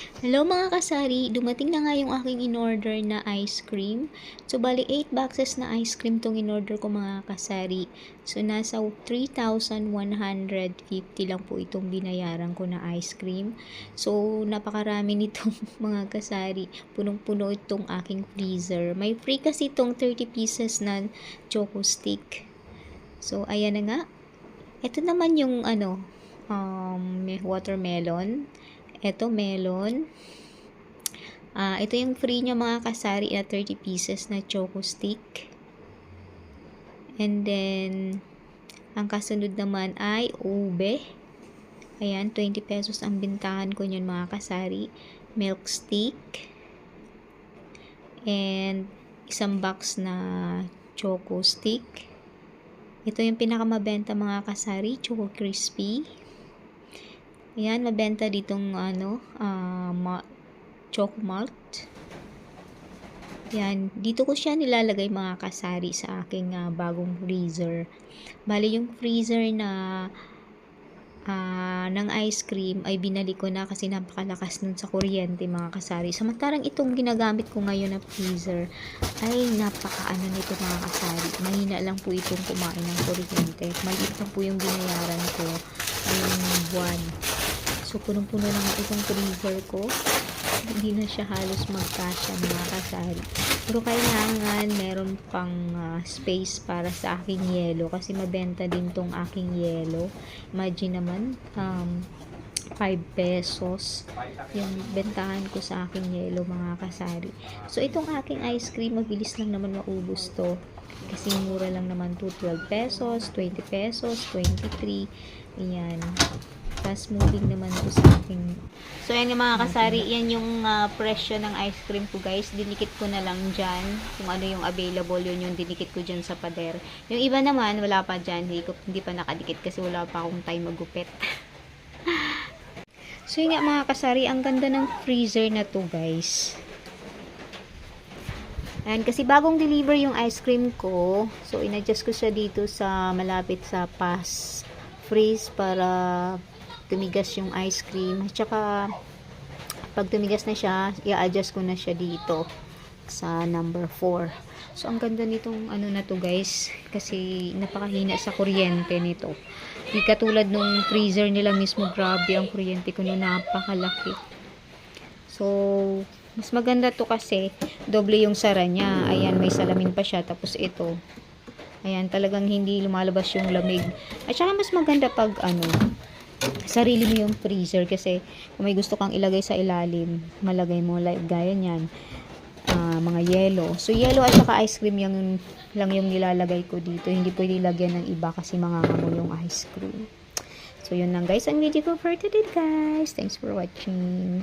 Hello mga kasari, dumating na nga yung aking in-order na ice cream. So bali 8 boxes na ice cream tong in-order ko mga kasari. So nasa 3,150 lang po itong binayaran ko na ice cream. So napakarami nitong mga kasari. Punong-puno itong aking freezer. May free kasi itong 30 pieces na choco stick. So ayan na nga. Ito naman yung ano, um, watermelon. Ito, melon. Ah, ito yung free niya mga kasari na 30 pieces na choco stick. And then, ang kasunod naman ay ube. Ayan, 20 pesos ang bintahan ko niyan mga kasari. Milk stick. And, isang box na choco stick. Ito yung pinakamabenta mga kasari, choco crispy. Ayan, mabenta ditong ano, uh, ma- choco malt. Yan, dito ko siya nilalagay mga kasari sa aking uh, bagong freezer. Bali yung freezer na uh, ng ice cream ay binalik ko na kasi napakalakas nun sa kuryente mga kasari. Samantarang itong ginagamit ko ngayon na freezer ay napakaano nito mga kasari. Mahina lang po itong kumain ng kuryente. Maliit lang po yung binayaran ko ngayong buwan. So, punong-puno na nga itong freezer ko. Hindi na siya halos magkasya mga kasari. Pero kailangan meron pang uh, space para sa aking yelo kasi mabenta din tong aking yelo. Imagine naman, um, 5 pesos yung bentahan ko sa aking yelo mga kasari. So, itong aking ice cream, mabilis lang naman maubos to. Kasi mura lang naman to 12 pesos, 20 pesos, 23. Ayan fast moving naman po sa aking so yan mga kasari yan yung uh, presyo ng ice cream ko guys. Dinikit ko na lang dyan. Kung ano yung available yun yung dinikit ko dyan sa pader. Yung iba naman wala pa dyan. Hindi, ko, hindi pa nakadikit kasi wala pa akong time magupit. So yun nga mga kasari ang ganda ng freezer na to guys. Ayan, kasi bagong deliver yung ice cream ko. So, inadjust ko siya dito sa malapit sa pass freeze para tumigas yung ice cream. At saka, pag tumigas na siya, i-adjust ko na siya dito sa number 4. So, ang ganda nitong ano na to guys. Kasi, napakahina sa kuryente nito. Di katulad nung freezer nila mismo. Grabe, ang kuryente ko na napakalaki. So, mas maganda to kasi, doble yung sara niya. Ayan, may salamin pa siya. Tapos ito, ayan, talagang hindi lumalabas yung lamig. At saka mas maganda pag ano, sarili mo yung freezer kasi kung may gusto kang ilagay sa ilalim, malagay mo like gaya niyan, uh, mga yelo. So yelo at saka ice cream yung lang yung nilalagay ko dito. Hindi pwede lagyan ng iba kasi mangangamo yung ice cream. So yun lang guys ang video ko for today guys. Thanks for watching.